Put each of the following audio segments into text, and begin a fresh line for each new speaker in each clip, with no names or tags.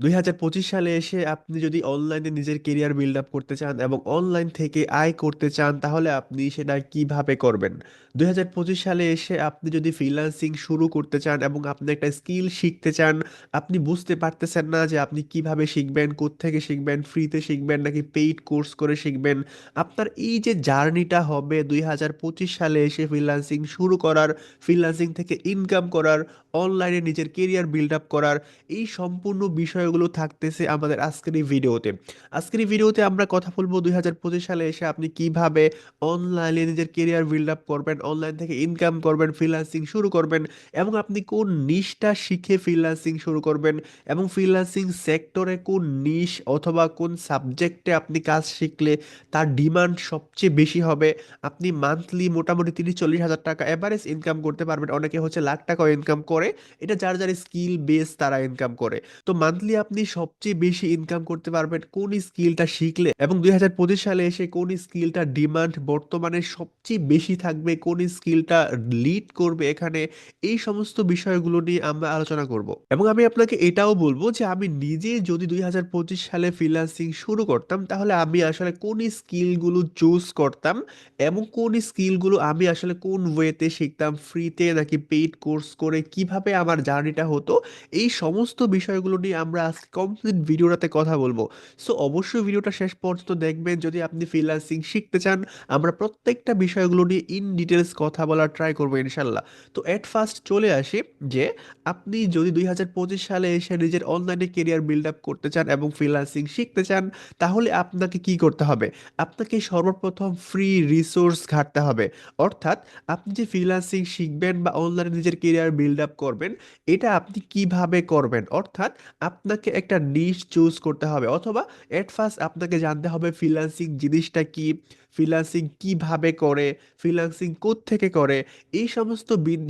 2025 সালে এসে আপনি যদি অনলাইনে নিজের কেরিয়ার বিল্ড আপ করতে চান এবং অনলাইন থেকে আয় করতে চান, তাহলে আপনি সেটা কীভাবে করবেন? 2025 সালে এসে আপনি যদি ফ্রিল্যান্সিং শুরু করতে চান এবং আপনি একটা স্কিল শিখতে চান, আপনি বুঝতে পারতেছেন না যে আপনি কীভাবে শিখবেন, কোত্থেকে শিখবেন ফ্রিতে শিখবেন নাকি পেইড কোর্স করে শিখবেন, আপনার এই যে জার্নিটা হবে 2025 সালে এসে ফ্রিল্যান্সিং শুরু করার ফ্রিল্যান্সিং থেকে ইনকাম করার অনলাইনে নিজের কেরিয়ার বিল্ড আপ করার এই সম্পূর্ণ বিষয়গুলো থাকতেছে আমাদের আজকের এই ভিডিওতে আজকের এই ভিডিওতে আমরা কথা বলব দুই হাজার পঁচিশ সালে এসে আপনি কীভাবে অনলাইনে নিজের কেরিয়ার বিল্ড আপ করবেন অনলাইন থেকে ইনকাম করবেন ফ্রিল্যান্সিং শুরু করবেন এবং আপনি কোন নিশটা শিখে ফ্রিল্যান্সিং শুরু করবেন এবং ফ্রিল্যান্সিং সেক্টরে কোন নিশ অথবা কোন সাবজেক্টে আপনি কাজ শিখলে তার ডিমান্ড সবচেয়ে বেশি হবে। আপনি মান্থলি মোটামুটি তিরিশ চল্লিশ হাজার টাকা এভারেজ ইনকাম করতে পারবেন, অনেকে হচ্ছে লাখ টাকাও ইনকাম করে। এটা যার যার স্কিল বেস তারা ইনকাম করে। তো মান্থলি আপনি সবচেয়ে বেশি ইনকাম করতে পারবেন কোন স্কিলটা শিখলে এবং দুই হাজার পঁচিশ সালে এসে কোন স্কিলটা ডিমান্ড বর্তমানে সবচেয়ে বেশি থাকবে, কোন স্কিলটা লিড করবে এখানে, এই সমস্ত বিষয়গুলো নিয়ে আমরা আলোচনা করব। এবং আমি আপনাকে এটাও বলব যে আমি নিজে যদি দুই হাজার পঁচিশ সালে ফ্রিল্যান্সিং শুরু করতাম, তাহলে আমি আসলে কোন স্কিলগুলো চুজ করতাম এবং কোন স্কিলগুলো আমি আসলে কোন ওয়েতে শিখতাম ফ্রিতে নাকি পেইড কোর্স করে কীভাবে আমার জার্নিটা হতো, এই সমস্ত বিষয়গুলো নিয়ে আমরা আজকে কমপ্লিট ভিডিওটাতে কথা বলব। সো অবশ্যই ভিডিওটা শেষ পর্যন্ত দেখবেন। যদি আপনি ফ্রিল্যান্সিং শিখতে চান, আমরা প্রত্যেকটা বিষয়গুলো নিয়ে ইন ডিটেলস কথা বলার ট্রাই করব ইনশাল্লাহ। তো এট ফার্স্ট চলে আসি যে, আপনি যদি দুই হাজার পঁচিশ সালে এসে নিজের অনলাইনে কেরিয়ার বিল্ড আপ করতে চান এবং ফ্রিল্যান্সিং শিখতে চান, তাহলে আপনাকে কি করতে হবে? আপনাকে সর্বপ্রথম ফ্রি রিসোর্স ঘাটতে হবে। অর্থাৎ, আপনি যে ফ্রিল্যান্সিং শিখবেন বা অনলাইনে নিজের কেরিয়ার বিল্ড আপ করবেন, এটা আপনি কীভাবে করবেন? অর্থাৎ আপনাকে একটা নিশ চুজ করতে হবে অথবা অ্যাট ফার্স্ট আপনাকে জানতে হবে ফ্রিল্যান্সিং জিনিসটা কি? ফ্রিল্যান্সিং কীভাবে করে ফ্রিল্যান্সিং থেকে করে, এই সমস্ত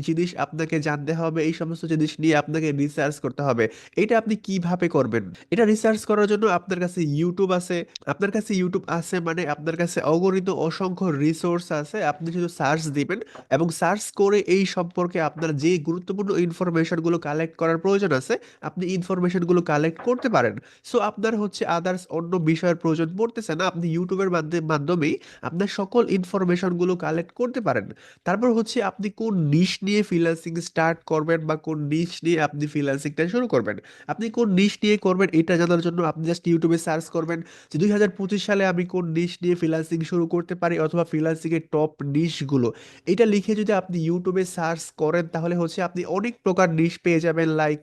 জিনিস আপনাকে জানতে হবে, এই সমস্ত জিনিস নিয়ে আপনাকে রিসার্চ করতে হবে। এটা আপনি কীভাবে করবেন? এটা রিসার্চ করার জন্য আপনার কাছে ইউটিউব আছে। আপনার কাছে ইউটিউব আছে মানে আপনার কাছে অগণিত অসংখ্য রিসোর্স আছে। আপনি শুধু সার্চ দিবেন এবং সার্চ করে এই সম্পর্কে আপনার যে গুরুত্বপূর্ণ ইনফরমেশনগুলো কালেক্ট করার প্রয়োজন আছে, আপনি ইনফরমেশনগুলো কালেক্ট করতে পারেন। সো আপনার হচ্ছে আদার্স অন্য বিষয়ের প্রয়োজন পড়তেছে না। আপনি ইউটিউবের মাধ্যমে, মাধ্যমেই আপনার সকল ইনফরমেশনগুলো কালেক্ট করতে পারেন। তারপর হচ্ছে আপনি কোন নিশ নিয়ে ফ্রিল্যান্সিং স্টার্ট করবেন বা কোন নিশ নিয়ে আপনি ফ্রিল্যান্সিংটা শুরু করবেন? আপনি কোন নিশ নিয়ে করবেন এটা জানার জন্য আপনি জাস্ট ইউটিউবে সার্চ করবেন যে দুই হাজার পঁচিশ সালে আমি কোন নিশ নিয়ে ফ্রিল্যান্সিং শুরু করতে পারি অথবা ফ্রিল্যান্সিং এর টপ নিশগুলো এটা লিখে যদি আপনি ইউটিউবে সার্চ করেন তাহলে হচ্ছে আপনি অনেক প্রকার নিশ পেয়ে যাবেন like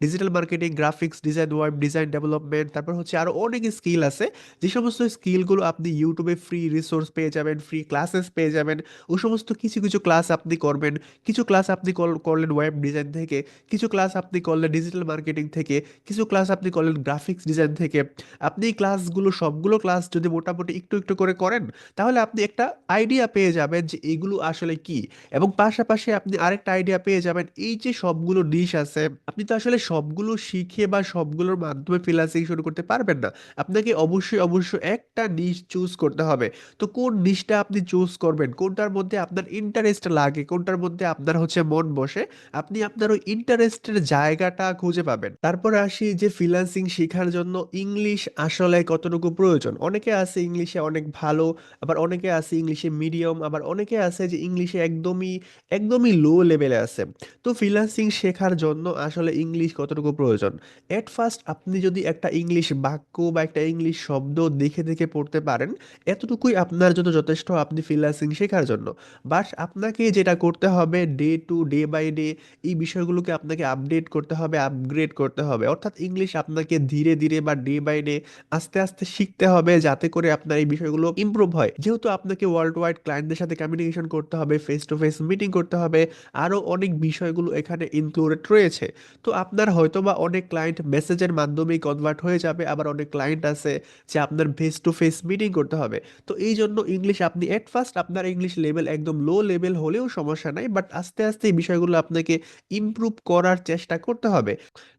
digital marketing graphics design web design development তারপর হচ্ছে আরও অনেক স্কিল আছে। যে সমস্ত স্কিলগুলো আপনি ইউটিউবে ফ্রি রিসোর্স পেয়ে যাবেন ফ্রি ক্লাসেস পেয়ে যাবেন, ও সমস্ত কিছু কিছু ক্লাস আপনি করবেন। কিছু ক্লাস আপনি করলেন ওয়েব ডিজাইন থেকে, কিছু ক্লাস আপনি করলেন ডিজিটাল মার্কেটিং থেকে, কিছু ক্লাস আপনি করলেন গ্রাফিক্স ডিজাইন থেকে। আপনি এই ক্লাসগুলো সবগুলো ক্লাস যদি মোটামুটি একটু একটু করে করেন, তাহলে আপনি একটা আইডিয়া পেয়ে যাবেন যে এগুলো আসলে কি। এবং পাশাপাশি আপনি আরেকটা আইডিয়া পেয়ে যাবেন, এই যে সবগুলো ডিশ আছে, আপনি তো আসলে সবগুলো শিখে বা সবগুলোর মাধ্যমে ফ্রিল্যান্সিং শুরু করতে পারবেন না। আপনাকে অবশ্যই অবশ্যই একটা নিশ চুজ করতে হবে। তো কোন নিশটা আপনি চুজ করবেন? কোনটার মধ্যে আপনার ইন্টারেস্ট লাগে? কোনটার মধ্যে আপনার হচ্ছে মন বসে? আপনি আপনার ওই ইন্টারেস্টের জায়গাটা খুঁজে পাবেন। তারপরে আসি যে ফ্রিল্যান্সিং শেখার জন্য ইংলিশ আসলে কতটুকু প্রয়োজন? অনেকে আছে ইংলিশে অনেক ভালো, আবার অনেকে আছে ইংলিশে মিডিয়াম আবার অনেকে আছে যে ইংলিশে একদমই একদমই লো লেভেলে আছে। তো ফ্রিল্যান্সিং শেখার জন্য আসলে ইংলিশ কতটুকু প্রয়োজন? এট ফার্স্ট আপনি যদি একটা ইংলিশ বাক্য বা একটা ইংলিশ শব্দ দেখে দেখে পড়তে পারেন, এতটুকুই আপনার জন্য যথেষ্ট, আপনি ফ্রিল্যান্সিং শেখার জন্য। বাট আপনাকে যেটা করতে হবে day to day by day এই বিষয়গুলোকে আপনাকে আপডেট করতে হবে আপগ্রেড করতে হবে। অর্থাৎ ইংলিশ আপনাকে ধীরে ধীরে বা ডে বাই ডে আস্তে আস্তে শিখতে হবে, যাতে করে আপনার এই বিষয়গুলো ইমপ্রুভ হয়। যেহেতু আপনাকে ওয়ার্ল্ড ওয়াইড ক্লায়েন্টদের সাথে কমিউনিকেশন করতে হবে ফেস টু ফেস মিটিং করতে হবে আরও অনেক বিষয়গুলো এখানে ইনক্লুডেড রয়েছে। তো আপনার হয়তো বা অনেক ক্লায়েন্ট মেসেজের মাধ্যমেই কনভার্ট হয়ে যাবে, আবার অনেক ক্লায়েন্ট আছে যে আপনার ফেস টু ফেস মিটিং করতে হবে। তো এই জন্য ইংলিশ আপনি এট ফার্স্ট আপনার ইংলিশ লেভেল একদম লো লেভেল হলেও সমস্যা নাই বাট আস্তে আস্তে এই বিষয়গুলো আপনাকে ইমপ্রুভ করার চেষ্টা করতে হবে।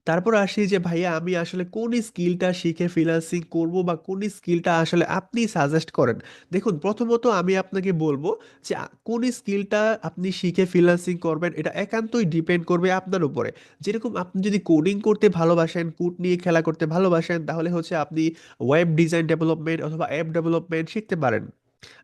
তারপর আসি যে, ভাইয়া, আমি আসলে কোন স্কিলটা শিখে ফ্রিল্যান্সিং করব বা কোন স্কিলটা আসলে আপনি সাজেস্ট করেন? দেখুন, প্রথমত আমি আপনাকে বলব যে কোন স্কিলটা আপনি শিখে ফ্রিল্যান্সিং করবেন এটা একান্তই ডিপেন্ড করবে আপনার উপরে। যেরকম আপনি যদি কোডিং করতে ভালোবাসেন কোড নিয়ে খেলা করতে ভালোবাসেন, তাহলে হচ্ছে আপনি ওয়েব ডিজাইন ডেভেলপমেন্ট অথবা অ্যাপ ডেভেলপমেন্ট শিখতে পারেন।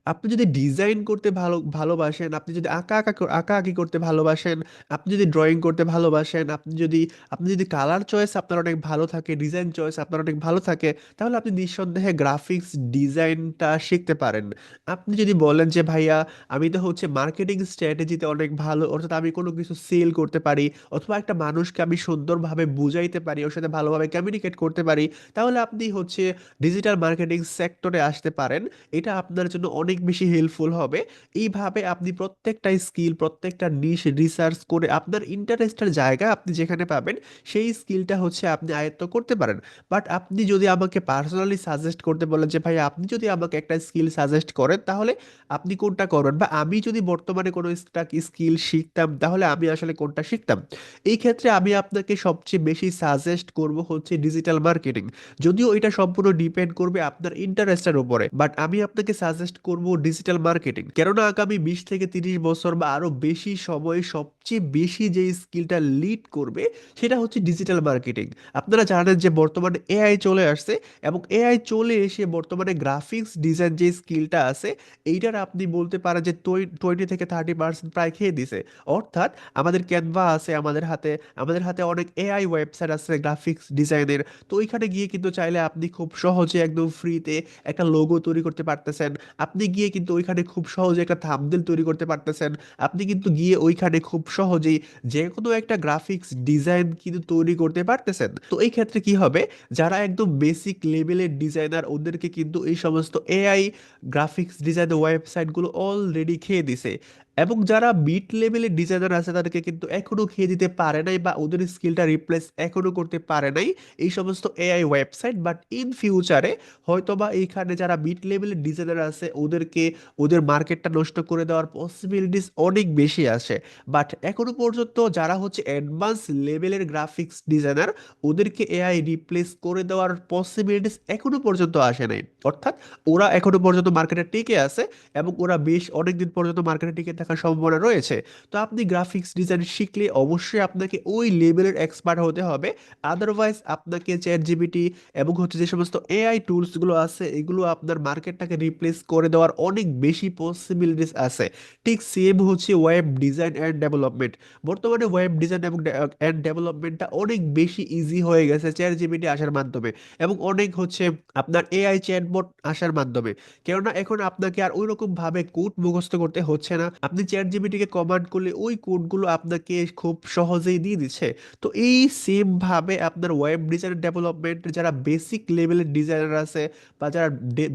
আপনি যদি ডিজাইন করতে ভালো, ভালোবাসেন, আপনি যদি আঁকা আঁকা আঁকা, আঁকি করতে ভালোবাসেন, আপনি যদি ড্রয়িং করতে ভালোবাসেন, আপনি যদি আপনি যদি কালার চয়েস আপনার অনেক ভালো থাকে ডিজাইন চয়েস আপনার অনেক ভালো থাকে, তাহলে আপনি নিঃসন্দেহে গ্রাফিক্স ডিজাইনটা শিখতে পারেন। আপনি যদি বলেন যে, ভাইয়া, আমি তো হচ্ছে মার্কেটিং স্ট্র্যাটেজিতে অনেক ভালো, অর্থাৎ আমি কোনো কিছু সেল করতে পারি, অথবা একটা মানুষকে আমি সুন্দরভাবে বুঝাইতে পারি, ওর সাথে ভালোভাবে কমিউনিকেট করতে পারি, তাহলে আপনি হচ্ছে ডিজিটাল মার্কেটিং সেক্টরে আসতে পারেন। এটা আপনার জন্য অনেক বেশি হেল্পফুল হবে। এইভাবে আপনি প্রত্যেকটা স্কিল প্রত্যেকটা নিশ রিসার্চ করে আপনার ইন্টারেস্টের জায়গা আপনি যেখানে পাবেন, সেই স্কিলটা হচ্ছে আপনি আয়ত্ত করতে পারেন। বাট আপনি যদি আমাকে পার্সোনালি সাজেস্ট করতে বলেন যে, ভাই, আপনি যদি আমাকে একটা স্কিল সাজেস্ট করেন, তাহলে আপনি কোনটা করবেন? বা, আমি যদি বর্তমানে কোনো স্কিল শিখতাম, তাহলে আমি আসলে কোনটা শিখতাম? এই ক্ষেত্রে আমি আপনাকে সবচেয়ে বেশি সাজেস্ট করব হচ্ছে ডিজিটাল মার্কেটিং যদিও এটা সম্পূর্ণ ডিপেন্ড করবে আপনার ইন্টারেস্টের উপরে বাট আমি আপনাকে সাজেস্ট করব ডিজিটাল মার্কেটিং কেননা আগামী বিশ থেকে তিরিশ বছর বা আরও বেশি সময় সবচেয়ে বেশি যে স্কিলটা লিড করবে, সেটা হচ্ছে ডিজিটাল মার্কেটিং আপনারা জানেন যে বর্তমানে এআই চলে আসছে এবং এআই চলে এসে বর্তমানে গ্রাফিক্স ডিজাইন যে স্কিলটা আছে, এইটার আপনি বলতে পারেন যে টোয়েন্টি থেকে থার্টি পার্সেন্ট প্রায় খেয়ে দিছে। অর্থাৎ আমাদের ক্যানভা আছে আমাদের হাতে আমাদের হাতে অনেক এআই ওয়েবসাইট আছে গ্রাফিক্স ডিজাইনের তো ওইখানে গিয়ে কিন্তু চাইলে আপনি খুব সহজে একদম ফ্রিতে একটা লোগো তৈরি করতে পারতেছেন। আপনি গিয়ে কিন্তু ওইখানে খুব সহজে একটা থামদেল তৈরি করতে পারতেছেন। আপনি কিন্তু গিয়ে ওইখানে খুব সহজেই যে কোনো একটা গ্রাফিক্স ডিজাইন কিন্তু তৈরি করতে পারতেছেন। তো এই ক্ষেত্রে কি হবে? যারা একদম বেসিক লেভেলের ডিজাইনার ওদেরকে কিন্তু এই সমস্ত এআই গ্রাফিক্স ডিজাইন ওয়েবসাইটগুলো অলরেডি খেয়ে দিছে। এবং যারা মিড লেভেলের ডিজাইনার আছে, তাদেরকে কিন্তু এখনও খেয়ে দিতে পারে নাই বা ওদের স্কিলটা রিপ্লেস এখনও করতে পারে নাই। এই সমস্ত এআই ওয়েবসাইট বাট ইন ফিউচারে হয়তোবা এইখানে যারা মিড লেভেলের ডিজাইনার আছে, ওদেরকে ওদের মার্কেটটা নষ্ট করে দেওয়ার পসিবিলিটিস অনেক বেশি আসে বাট এখনও পর্যন্ত যারা হচ্ছে অ্যাডভান্স লেভেলের গ্রাফিক্স ডিজাইনার ওদেরকে এআই রিপ্লেস করে দেওয়ার পসিবিলিটিস এখনও পর্যন্ত আসে নাই। অর্থাৎ ওরা এখনও পর্যন্ত মার্কেটে টিকে আছে এবং ওরা বেশ অনেকদিন পর্যন্ত মার্কেটে টিকে থাকার সম্ভাবনা রয়েছে। তো আপনি গ্রাফিক্স ডিজাইন শিখলে অবশ্যই আপনাকে ওই লেভেলের এক্সপার্ট হতে হবে। আদারওয়াইজ আপনাকে চ্যাট জিপিটি এবং হচ্ছে যে সমস্ত এআই টুলসগুলো আছে, এগুলো আপনার মার্কেটটাকে রিপ্লেস করে দেওয়ার অনেক বেশি পসিবিলিটিস আছে। ঠিক সেম হচ্ছে ওয়েব ডিজাইন অ্যান্ড ডেভেলপমেন্ট বর্তমানে ওয়েব ডিজাইন এবং অ্যান্ড ডেভেলপমেন্টটা অনেক বেশি ইজি হয়ে গেছে চ্যাট জিপিটি আসার মাধ্যমে এবং অনেক হচ্ছে আপনার এআই চ্যাটবট আসার মাধ্যমে। কেননা এখন আপনাকে আর ওই রকম ভাবে কোড মুখস্থ করতে হচ্ছে না। আপনি চ্যাট জিপিটিকে কমান্ড করলে ওই কোডগুলো আপনাকে খুব সহজেই দিয়ে দিচ্ছে। তো এই সেমভাবে আপনার ওয়েব ডিজাইন ডেভেলপমেন্ট যারা বেসিক লেভেলের ডিজাইনার আছে বা যারা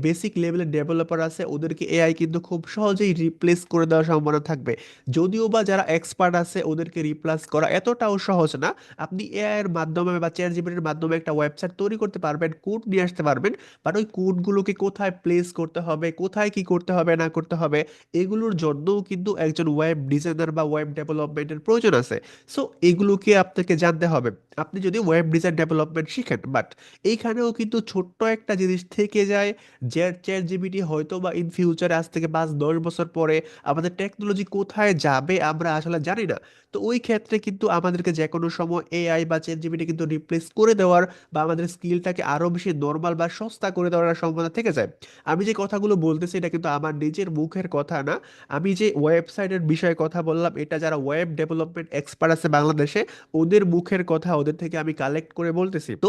বেসিক লেভেলের ডেভেলপার আছে, ওদেরকে এআই কিন্তু খুব সহজেই রিপ্লেস করে দেওয়ার সম্ভাবনা থাকবে। যদিও বা যারা এক্সপার্ট আছে, ওদেরকে রিপ্লেস করা এতটাও সহজ না। আপনি এআই এর মাধ্যমে বা চ্যাট জিপিটির মাধ্যমে একটা ওয়েবসাইট তৈরি করতে পারবেন কোড নিয়ে আসতে পারবেন বাট ওই কোডগুলোকে কোথায় প্লেস করতে হবে, কোথায় কি করতে হবে, না করতে হবে, এগুলোর জন্যও কিন্তু একজন ওয়েব ডিজাইনার বা ওয়েব ডেভেলপমেন্টের প্রয়োজন আছে। সো এগুলোকে আপনাকে জানতে হবে। আপনি যদি ওয়েব ডিজাইন ডেভেলপমেন্ট শিখেন বাট এইখানেও কিন্তু ছোট্ট একটা জিনিস থেকে যায়, যে চ্যাট জিপিটি হয়তো বা ইন ফিউচারে আজ থেকে পাঁচ, দশ বছর পরে আমাদের টেকনোলজি কোথায় যাবে আমরা আসলে জানি না। তো ওই ক্ষেত্রে কিন্তু আমাদেরকে যে কোনো সময় এআই বা চ্যাট জিপিটি কিন্তু রিপ্লেস করে দেওয়ার বা আমাদের স্কিলটাকে আরও বেশি নর্মাল বা সস্তা করে দেওয়ার সম্ভাবনা থেকে যায়। আমি যে কথাগুলো বলতেছি, এটা কিন্তু আমার নিজের মুখের কথা না। আমি যে ওয়েবসাইটের বিষয়ে কথা বললাম, এটা যারা ওয়েব ডেভেলপমেন্ট এক্সপার্ট আছে বাংলাদেশে, ওদের মুখের কথা ওদের থেকে আমি কালেক্ট করে বলতেছি। তো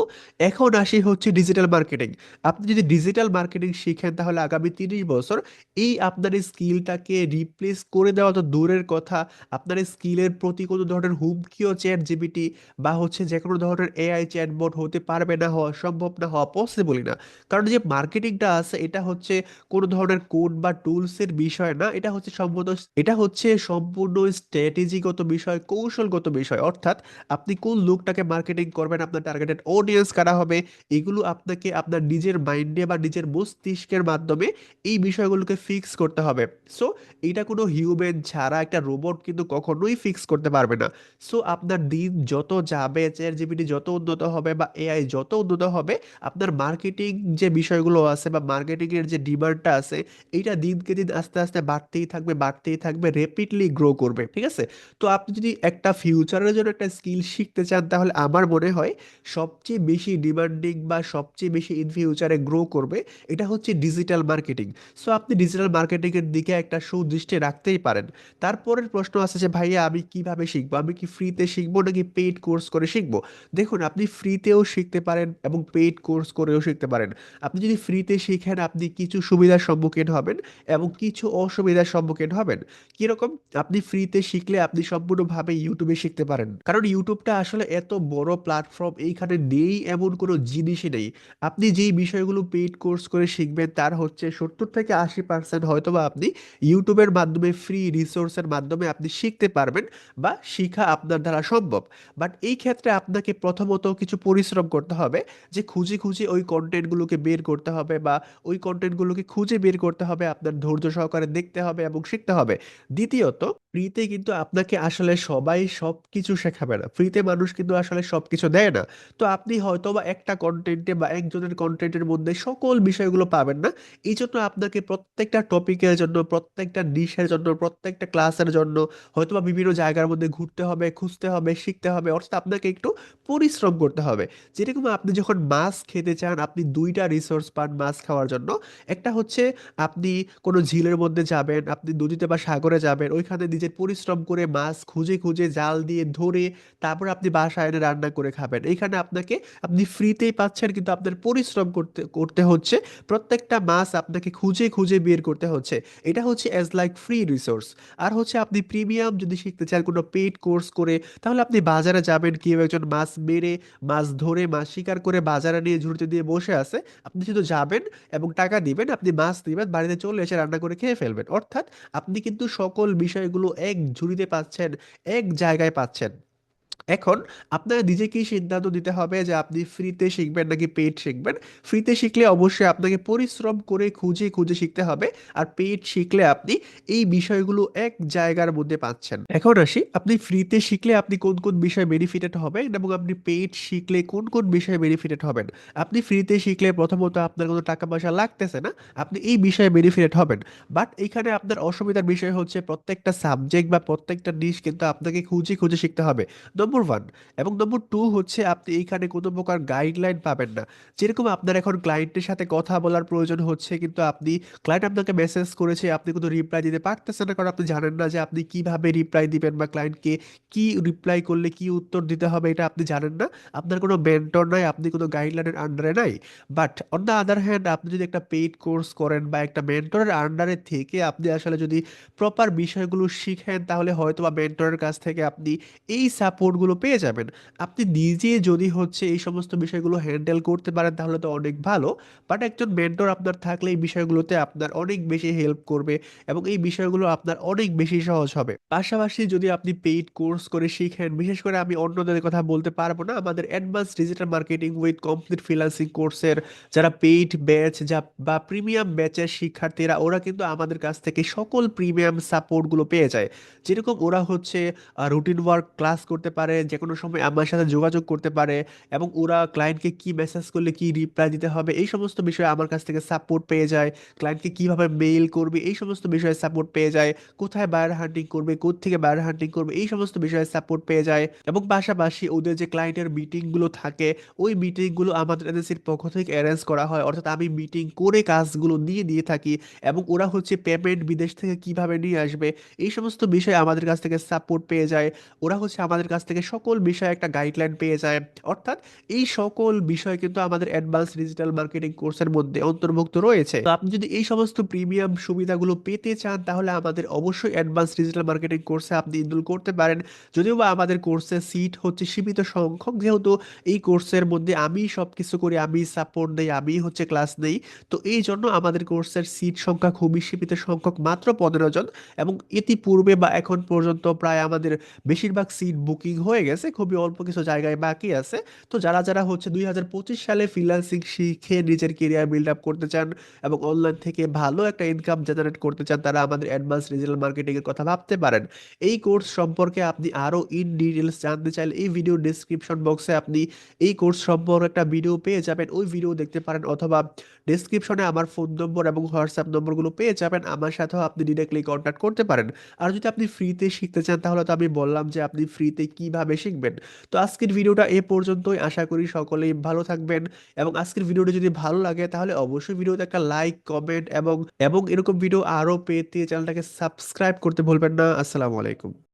এখন আসি হচ্ছে ডিজিটাল মার্কেটিং আপনি যদি ডিজিটাল মার্কেটিং শিখেন তাহলে আগামী তিরিশ বছর এই আপনার এই স্কিলটাকে রিপ্লেস করে দেওয়া তো দূরের কথা। আপনার এই স্কিলের প্রতি কোনো ধরনের হুমকিও চ্যাট জিবিটি বা হচ্ছে যে কোনো ধরনের এআই চ্যাটবট হতে পারবে না হওয়া, সম্ভব না হওয়া পসিবলই না। কারণ যে মার্কেটিংটা আছে, এটা হচ্ছে কোনো ধরনের কোড বা টুলসের বিষয় না, এটা হচ্ছে সম্পূর্ণ এটা হচ্ছে সম্পূর্ণ স্ট্র্যাটেজিগত বিষয়, কৌশলগত বিষয়। অর্থাৎ আপনি কোন লোকটাকে মার্কেটিং করবেন, আপনার টার্গেটেড অডিয়েন্স কারা হবে, এগুলো আপনাকে আপনার নিজের মাইন্ডে বা নিজের মস্তিষ্কের মাধ্যমে এই বিষয়গুলোকে ফিক্স করতে হবে। সো এটা কোনো হিউম্যান ছাড়া একটা রোবট কিন্তু কখনোই ফিক্স করতে পারবে না। সো আপনার দিন যত যাবে চ্যাট জিপিটি যত উন্নত হবে বা এআই যত উন্নত হবে, আপনার মার্কেটিং যে বিষয়গুলো আছে বা মার্কেটিংয়ের যে ডিমান্ডটা আছে, এইটা দিনকে দিন আস্তে আস্তে বাড়তেই থাকবে, বাড়তেই থাকবে র্যাপিডলি গ্রো করবে, ঠিক আছে? তো আপনি যদি একটা ফিউচারের জন্য একটা স্কিল শিখতে চান, তাহলে আমার মনে হয় সবচেয়ে বেশি ডিমান্ডিং বা সবচেয়ে বেশি ইন ফিউচারে গ্রো করবে, এটা হচ্ছে ডিজিটাল মার্কেটিং সো আপনি ডিজিটাল মার্কেটিংয়ের দিকে একটা সুদৃষ্টি রাখতেই পারেন। তারপরের প্রশ্ন আছে যে, ভাইয়া, আমি কীভাবে শিখব? আমি কি ফ্রিতে শিখব নাকি পেইড কোর্স করে শিখব? দেখুন, আপনি ফ্রিতেও শিখতে পারেন এবং পেইড কোর্স করেও শিখতে পারেন। আপনি যদি ফ্রিতে শিখেন, আপনি কিছু সুবিধার সম্মুখীন হবেন এবং কিছু অসুবিধার সম্মুখীন হবেন। কীরকম আপনি ফ্রিতে শিখলে আপনি সম্পূর্ণভাবে ইউটিউবে শিখতে পারেন। কারণ ইউটিউবটা আসলে এত বড় প্ল্যাটফর্ম এইখানে নেই এমন কোনো জিনিসই নেই। আপনি যেই বিষয়গুলো পেইড কোর্স করে শিখবেন, তার হচ্ছে সত্তর থেকে আশি পার্সেন্ট হয়তো বা আপনি ইউটিউবের মাধ্যমে ফ্রি রিসোর্সের মাধ্যমে আপনি শিখতে পারবেন বা শিখা আপনার দ্বারা সম্ভব। বাট এই ক্ষেত্রে আপনাকে প্রথমত কিছু পরিশ্রম করতে হবে যে খুঁজে খুঁজে ওই কন্টেন্টগুলোকে বের করতে হবে বা ওই কন্টেন্টগুলোকে খুঁজে বের করতে হবে, আপনার ধৈর্য সহকারে দেখতে হবে এবং শিখতে হবে। দ্বিতীয়ত ফ্রিতে কিন্তু আপনাকে আসলে সবাই সব কিছু শেখাবে না। ফ্রিতে মানুষ কিন্তু আসলে সব কিছু দেয় না। তো আপনি হয়তো বা একটা কন্টেন্টে বা একজনের কন্টেন্টের মধ্যে সকল বিষয়গুলো পাবেন না। এই জন্য আপনাকে প্রত্যেকটা টপিকের জন্য, প্রত্যেকটা ডিশের জন্য, প্রত্যেকটা ক্লাসের জন্য হয়তো বা বিভিন্ন জায়গার মধ্যে ঘুরতে হবে, খুঁজতে হবে, শিখতে হবে, অর্থাৎ আপনাকে একটু পরিশ্রম করতে হবে। যেরকম আপনি যখন মাছ খেতে চান, আপনি দুইটা রিসোর্স পান মাছ খাওয়ার জন্য। একটা হচ্ছে আপনি কোনো ঝিলের মধ্যে যাবেন, আপনি নদীতে বা সাগরে যাবেন, ওইখানে নিজের পরিশ্রম করে মাছ খুঁজে খুঁজে, জাল দিয়ে ধরে তারপর আপনি বাসায় এনে রান্না করে খাবেন। এইখানে আপনাকে, আপনি ফ্রিতেই পাচ্ছেন, কিন্তু আপনার পরিশ্রম করতে করতে হচ্ছে, প্রত্যেকটা মাছ আপনাকে খুঁজে খুঁজে বের করতে হচ্ছে। এটা হচ্ছে অ্যাজ লাইক ফ্রি রিসোর্স আর হচ্ছে আপনি প্রিমিয়াম যদি শিখতে চান কোনো পেইড কোর্স করে, তাহলে আপনি বাজারে যাবেন, কেউ একজন মাছ মেরে, মাছ ধরে, মাছ শিকার করে বাজারে নিয়ে ঝুড়িতে দিয়ে বসে আছে, আপনি শুধু যাবেন এবং টাকা দিবেন, আপনি মাছ দিবেন, বাড়িতে চলে এসে রান্না করে খেয়ে ফেলবেন। অর্থাৎ আপনি কিন্তু সকল বিষয়গুলো এক ঝুড়িতে পাচ্ছেন এক জায়গায় পাচ্ছেন। এখন আপনার নিজেকেই সিদ্ধান্ত দিতে হবে যে আপনি ফ্রিতে শিখবেন নাকি পেইড শিখবেন। ফ্রিতে শিখলে অবশ্যই আপনাকে পরিশ্রম করে খুঁজে খুঁজে শিখতে হবে। আর পেইড শিখলে আপনি এই বিষয়গুলো এক জায়গার মধ্যে পাচ্ছেন। এখন আসি, আপনি ফ্রিতে শিখলে আপনি কোন কোন বিষয়ে বেনিফিটেড হবেন এবং আপনি পেইড শিখলে কোন কোন বিষয়ে বেনিফিটেড হবেন? আপনি ফ্রিতে শিখলে প্রথমত আপনার কোনো টাকা পয়সা লাগতেছে না, আপনি এই বিষয়ে বেনিফিটেড হবেন। বাট এখানে আপনার অসুবিধার বিষয় হচ্ছে প্রত্যেকটা সাবজেক্ট বা প্রত্যেকটা নিশ কিন্তু আপনাকে খুঁজে খুঁজে শিখতে হবে। নম্বর ওয়ান এবং নম্বর টু হচ্ছে আপনি এইখানে কোনো প্রকার গাইডলাইন পাবেন না। যেরকম আপনার এখন ক্লায়েন্টের সাথে কথা বলার প্রয়োজন হচ্ছে, কিন্তু আপনি ক্লায়েন্ট আপনাকে মেসেজ করেছে, আপনি কোনো রিপ্লাই দিতে পারতেছেন না, কারণ আপনি জানেন না যে আপনি কীভাবে রিপ্লাই দিবেন বা ক্লায়েন্টকে কি রিপ্লাই করলে কি উত্তর দিতে হবে, এটা আপনি জানেন না। আপনার কোনো মেন্টর নাই, আপনি কোনো গাইডলাইনের আন্ডারে নাই। But on the other hand আপনি যদি একটা পেইড কোর্স করেন বা একটা মেন্টরের আন্ডারে থেকে আপনি আসলে যদি প্রপার বিষয়গুলো শিখেন, তাহলে হয়তো বা মেন্টরের কাছ থেকে আপনি এই সাপোর্টগুলো পেয়ে যাবেন। আপনি নিজে যদি হচ্ছে এই সমস্ত বিষয়গুলো হ্যান্ডেল করতে পারেন তাহলে তো অনেক ভালো। বাট একজন মেন্টর আপনার থাকলে এই বিষয়গুলোতে আপনার অনেক বেশি হেল্প করবে এবং এই বিষয়গুলো আপনার অনেক বেশি সহজ হবে। পাশাপাশি যদি আপনি পেইড কোর্স করে শিখেন, বিশেষ করে আমি অন্যদের কথা বলতে পারব না, আমাদের advance digital marketing with complete freelancing কোর্সের যারা পেইড ব্যাচ যা বা প্রিমিয়াম ব্যাচের শিক্ষার্থীরা, ওরা কিন্তু আমাদের কাছ থেকে সকল প্রিমিয়াম সাপোর্টগুলো পেয়ে যায়। যেরকম ওরা হচ্ছে রুটিন ওয়ার্ক ক্লাস করতে পারে যে কোনো সময় আমার সাথে যোগাযোগ করতে পারে এবং ওরা ক্লায়েন্টকে কি মেসেজ করলে কি রিপ্লাই দিতে হবে, এই সমস্ত বিষয়ে আমার কাছ থেকে সাপোর্ট পেয়ে যায়। ক্লায়েন্টকে কীভাবে মেইল করবে, এই সমস্ত বিষয়ে সাপোর্ট পেয়ে যায়। কোথায় বায়ার হান্টিং করবে থেকে বায়ার হান্টিং করবে, এই সমস্ত বিষয়ে সাপোর্ট পেয়ে যায় এবং পাশাপাশি ওদের যে ক্লায়েন্টের মিটিংগুলো থাকে, ওই মিটিংগুলো আমাদের এজেন্সির পক্ষ থেকে অ্যারেঞ্জ করা হয়। অর্থাৎ আমি মিটিং করে কাজগুলো নিয়ে দিয়ে থাকি এবং ওরা হচ্ছে পেমেন্ট বিদেশ থেকে কীভাবে নিয়ে আসবে, এই সমস্ত বিষয়ে আমাদের কাছ থেকে সাপোর্ট পেয়ে যায়। ওরা হচ্ছে আমাদের কাছ থেকে সকল বিষয়ে একটা গাইডলাইন পেয়ে যায়। অর্থাৎ এই সকল বিষয় কিন্তু আমাদের অ্যাডভান্স ডিজিটাল মার্কেটিং কোর্সের মধ্যে অন্তর্ভুক্ত রয়েছে। তো আপনি যদি এই সমস্ত প্রিমিয়াম সুবিধাগুলো পেতে চান, তাহলে আমাদের অবশ্যই অ্যাডভান্স ডিজিটাল মার্কেটিং কোর্সে আপনি ইনরোল করতে পারেন। যদিও বা আমাদের কোর্সের সিট হচ্ছে সীমিত সংখ্যক, যেহেতু এই কোর্সের মধ্যে আমি সব কিছু করি, আমি সাপোর্ট দেই আমি হচ্ছে ক্লাস নেই। তো এই জন্য আমাদের কোর্সের সিট সংখ্যা খুবই সীমিত সংখ্যক, মাত্র পনেরো জন এবং ইতিপূর্বে বা এখন পর্যন্ত প্রায় আমাদের বেশিরভাগ সিট বুকিং হয়ে হয়ে গেছে, খুবই অল্প কিছু জায়গায় বাকি আছে। তো যারা যারা হচ্ছে দুই হাজার পঁচিশ সালে ফ্রিল্যান্সিং শিখে নিজের কেরিয়ার বিল্ড আপ করতে চান এবং অনলাইন থেকে ভালো একটা ইনকাম জেনারেট করতে চান, তারা আমাদের অ্যাডভান্স ডিজিটাল মার্কেটিং এর কথা ভাবতে পারেন। এই কোর্স সম্পর্কে আপনি আরও ইন ডিটেলস জানতে চাইলে এই ভিডিও ডিসক্রিপশন বক্সে আপনি এই কোর্স সম্পর্কে একটা ভিডিও পেয়ে যাবেন। ওই ভিডিও দেখতে পারেন অথবা ডিসক্রিপশনে আমার ফোন নম্বর এবং হোয়াটসঅ্যাপ নম্বরগুলো পেয়ে যাবেন। আমার সাথেও আপনি ডিরেক্টলি কন্ট্যাক্ট করতে পারেন। আর যদি আপনি ফ্রিতে শিখতে চান, তাহলে তো আমি বললাম যে আপনি ফ্রিতে কীভাবে শিখবেন। তো আজকের ভিডিওটা এ পর্যন্তই। আশা করি সকলেই ভালো থাকবেন এবং আজকের ভিডিওটা যদি ভালো লাগে তাহলে অবশ্যই ভিডিওতে একটা লাইক, কমেন্ট এবং এবং এরকম ভিডিও আরও পেতে চ্যানেলটাকে সাবস্ক্রাইব করতে ভুলবেন না। আসসালামু আলাইকুম।